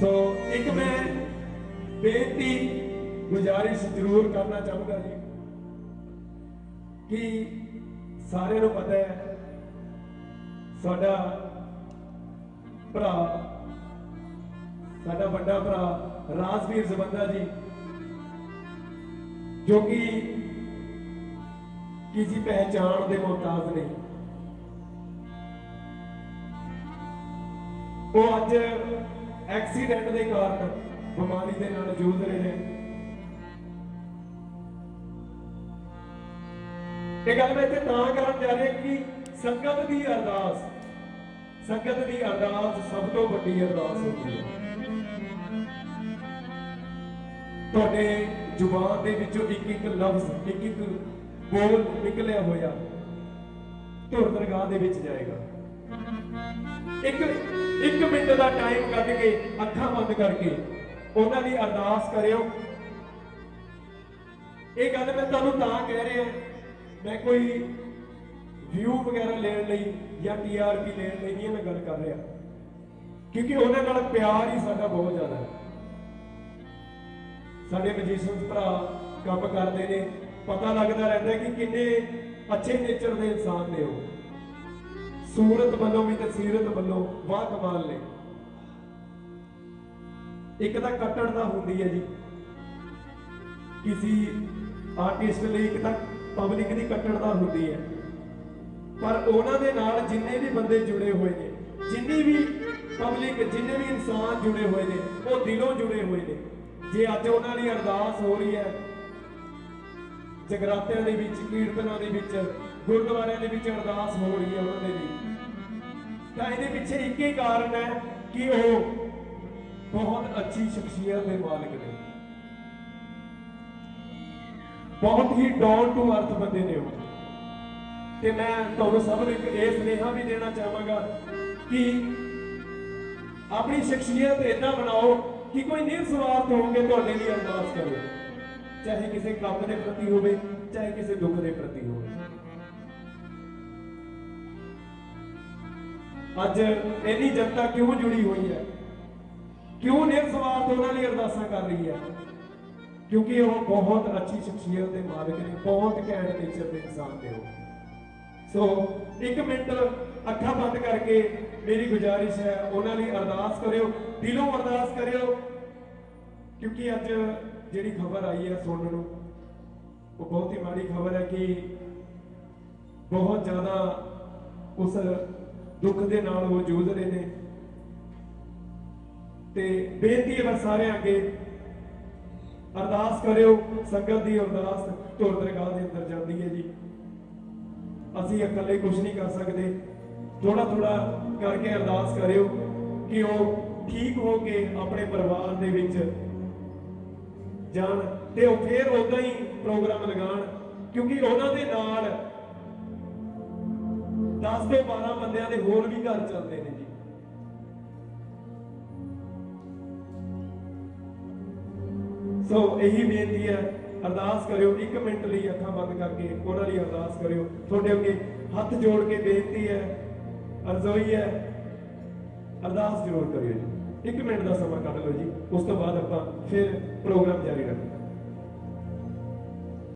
ਸੋ ਇੱਕ ਮੈਂ ਬੇਨਤੀ ਗੁਜ਼ਾਰਿਸ਼ ਜ਼ਰੂਰ ਕਰਨਾ ਚਾਹੂੰਗਾ ਜੀ ਕਿ ਸਾਰਿਆਂ ਨੂੰ ਪਤਾ ਹੈ, ਸਾਡਾ ਭਰਾ, ਸਾਡਾ ਵੱਡਾ ਭਰਾ ਰਾਜਵੀਰ ਜ਼ਬੰਦਾ ਜੀ, ਜੋ ਕਿ ਕਿਸੇ ਪਹਿਚਾਣ ਦੇ ਮੁਹਤਾਜ ਨਹੀਂ। ਉਹ ਅੱਜ ਐਕਸੀਡੈਂਟ ਦੇ ਕਾਰਨ ਬਿਮਾਰੀ ਦੇ ਨਾਲ ਜੂਝ ਰਹੇ ਨੇ। ਇਹ ਗੱਲ ਮੈਂ ਇੱਥੇ ਤਾਂ ਕਰਨ ਜਾ ਰਿਹਾ ਕਿ ਸੰਗਤ ਦੀ ਅਰਦਾਸ, ਸੰਗਤ ਦੀ ਅਰਦਾਸ ਸਭ ਤੋਂ ਵੱਡੀ ਅਰਦਾਸ ਹੁੰਦੀ ਹੈ। ਤੁਹਾਡੇ ਜ਼ੁਬਾਨ ਦੇ ਵਿੱਚੋਂ ਇੱਕ ਇੱਕ ਲਫ਼ਜ਼, ਇੱਕ ਇੱਕ ਬੋਲ ਨਿਕਲਿਆ ਹੋਇਆ ਧੁਰ ਦਰਗਾਹ ਦੇ ਵਿੱਚ ਜਾਏਗਾ। ਇੱਕ ਇੱਕ ਮਿੰਟ ਦਾ ਟਾਈਮ ਕੱਢ ਕੇ, ਅੱਖਾਂ ਬੰਦ ਕਰਕੇ ਉਹਨਾਂ ਦੀ ਅਰਦਾਸ ਕਰਿਓ। ਇਹ ਗੱਲ ਮੈਂ ਤੁਹਾਨੂੰ ਤਾਂ ਕਹਿ ਰਿਹਾ, ਮੈਂ ਕੋਈ ਵਿਊ ਵਗੈਰਾ ਲੈਣ ਲਈ ਜਾਂ ਟੀਆਰਪੀ ਲੈਣ ਲਈ ਨਹੀਂ ਮੈਂ ਗੱਲ ਕਰ ਰਿਹਾ। ਕਿਉਂਕਿ ਉਹਨਾਂ ਨਾਲ ਪਿਆਰ ਹੀ ਸਾਡਾ ਬਹੁਤ ਜ਼ਿਆਦਾ ਹੈ। ਸਾਡੇ ਮਜੀਸ਼ੀਅਨ ਭਰਾ ਕੰਮ ਕਰਦੇ ਨੇ, ਪਤਾ ਲੱਗਦਾ ਰਹਿੰਦਾ ਕਿ ਕਿੰਨੇ ਅੱਛੇ ਨੇਚਰ ਦੇ ਇਨਸਾਨ ਨੇ ਉਹ। ਸੂਰਤ ਵੱਲੋਂ ਵੀ ਤੇ ਸੀਰਤ ਵੱਲੋਂ ਵਾਹ ਕਮਾਲ ਨੇ। ਇੱਕ ਤਾਂ ਕੱਟੜ ਹੁੰਦੀ ਹੈ ਜੀ। ਕਿਸੇ ਆਰਟਿਸਟ ਲਈ ਇੱਕ ਤਾਂ ਪਬਲਿਕ ਦੀ ਕੱਟੜਤਾ ਹੁੰਦੀ ਹੈ। ਪਰ ਉਹਨਾਂ ਦੇ ਨਾਲ ਜਿੰਨੇ ਵੀ ਬੰਦੇ ਜੁੜੇ ਹੋਏ ਨੇ, ਜਿੰਨੀ ਵੀ ਪਬਲਿਕ ਜਿੰਨੇ ਵੀ ਇਨਸਾਨ ਜੁੜੇ ਹੋਏ ਨੇ, ਉਹ ਦਿਲੋਂ ਜੁੜੇ ਹੋਏ ਨੇ। ਜੇ ਅੱਜ ਉਹਨਾਂ ਦੀ ਅਰਦਾਸ ਹੋ ਰਹੀ ਹੈ, ਜਗਰਾਤਿਆਂ ਦੇ ਵਿੱਚ, ਕੀਰਤਨਾਂ ਦੇ ਵਿੱਚ, ਗੁਰਦੁਆਰਿਆਂ ਦੇ ਵਿੱਚ ਅਰਦਾਸ ਹੋ ਰਹੀ ਹੈ ਤਾਂ ਇਹਦੇ ਪਿੱਛੇ ਇੱਕ ਹੀ ਕਾਰਨ ਹੈ ਕਿ ਉਹ ਬਹੁਤ ਅੱਛੀ ਸ਼ਖਸੀਅਤ ਦੇ ਮਾਲਕ ਨੇ। ਬਹੁਤ ਹੀ ਡਾਊਨ ਟੂ ਅਰਥ ਬੰਦੇ ਨੇ ਉਹ। ਤੇ ਮੈਂ ਤੁਹਾਨੂੰ ਸਭ ਨੂੰ ਇੱਕ ਇਹ ਸੁਨੇਹਾ ਵੀ ਦੇਣਾ ਚਾਹਾਂਗਾ ਕਿ ਆਪਣੀ ਸ਼ਖਸੀਅਤ ਇਦਾਂ ਬਣਾਓ ਕਿ ਕੋਈ ਨਿਰਸਵਾਰਥ ਹੋ ਕੇ ਤੁਹਾਡੇ ਲਈ ਅਰਦਾਸ ਕਰੇ। ਚਾਹੇ ਕਿਸੇ ਕੰਮ ਦੇ ਪ੍ਰਤੀ ਹੋਵੇ, ਚਾਹੇ ਕਿਸੇ ਦੁੱਖ ਦੇ ਪ੍ਰਤੀ ਹੋਵੇ। ਅੱਜ ਇੰਨੀ ਜਨਤਾ ਕਿਉਂ ਜੁੜੀ ਹੋਈ ਹੈ? ਕਿਉਂ ਨਿਰਸਵਾਰਥ ਉਹਨਾਂ ਲਈ ਅਰਦਾਸਾਂ ਕਰ ਰਹੀ ਹੈ? ਕਿਉਂਕਿ ਉਹ ਬਹੁਤ ਅੱਛੀ ਸ਼ਖਸੀਅਤ ਦੇ ਮਾਲਕ ਨੇ, ਬਹੁਤ ਘੈਂਟ ਨੇਚਰ ਦੇ ਇਨਸਾਨ ਨੇ ਉਹ। ਸੋ ਇੱਕ ਮਿੰਟ ਅੱਖਾਂ ਬੰਦ ਕਰਕੇ ਮੇਰੀ ਗੁਜ਼ਾਰਿਸ਼ ਹੈ, ਉਹਨਾਂ ਲਈ ਅਰਦਾਸ ਕਰਿਓ, ਦਿਲੋਂ ਅਰਦਾਸ ਕਰਿਓ, ਕਿਉਂਕਿ ਅੱਜ ਜਿਹੜੀ ਖਬਰ ਆਈ ਹੈ ਸੁਣਨ ਨੂੰ, ਉਹ ਬਹੁਤ ਹੀ ਮਾੜੀ ਖਬਰ ਹੈ ਕਿ ਬਹੁਤ ਜ਼ਿਆਦਾ ਉਸ ਦੁੱਖ ਦੇ ਨਾਲ ਉਹ ਜੂਝ ਰਹੇ ਨੇ। ਤੇ ਬੇਨਤੀ ਹੈ ਸਾਰਿਆਂ ਅੱਗੇ, ਅਰਦਾਸ ਕਰਿਓ, ਸੰਗਤ ਦੀ ਅਰਦਾਸ ਧੁਰ ਦਰਗਾਹ ਦੇ ਅੰਦਰ ਜਾਂਦੀ ਹੈ ਜੀ। ਅਸੀਂ ਇਕੱਲੇ ਕੁਝ ਨਹੀਂ ਕਰ ਸਕਦੇ। ਥੋੜਾ ਥੋੜਾ ਕਰਕੇ ਅਰਦਾਸ ਕਰਿਓ ਕਿ ਉਹ ਠੀਕ ਹੋ ਕੇ ਆਪਣੇ ਪਰਿਵਾਰ ਦੇ ਵਿੱਚ ਜਾਣ ਤੇ ਉਹ ਫੇਰ ਉਦਾਂ ਹੀ ਪ੍ਰੋਗਰਾਮ ਲਗਾਉਣ, ਕਿਉਂਕਿ ਉਹਨਾਂ ਦੇ ਨਾਲ 10 ਤੋਂ 12 ਬੰਦਿਆਂ ਦੇ ਹੋਰ ਵੀ ਘਰ ਚੱਲਦੇ ਨੇ ਜੀ। ਸੋ ਇਹੀ ਬੇਨਤੀ ਹੈ, ਅਰਦਾਸ ਕਰਿਓ 1 ਮਿੰਟ ਲਈ ਅੱਖਾਂ ਬੰਦ ਕਰਕੇ ਉਹਨਾਂ ਲਈ ਅਰਦਾਸ ਕਰਿਓ। ਤੁਹਾਡੇ ਅੱਗੇ ਹੱਥ ਜੋੜ ਕੇ ਬੇਨਤੀ ਹੈ, ਅਰਜ਼ੋਈ ਹੈ, ਅਰਦਾਸ ਜ਼ਰੂਰ ਕਰਿਓ ਜੀ। 1 ਮਿੰਟ ਦਾ ਸਮਾਂ ਕੱਢ ਲਓ ਜੀ, ਉਸ ਤੋਂ ਬਾਅਦ ਆਪਾਂ ਫਿਰ ਪ੍ਰੋਗਰਾਮ ਜਾਰੀ ਰੱਖਾਂਗੇ।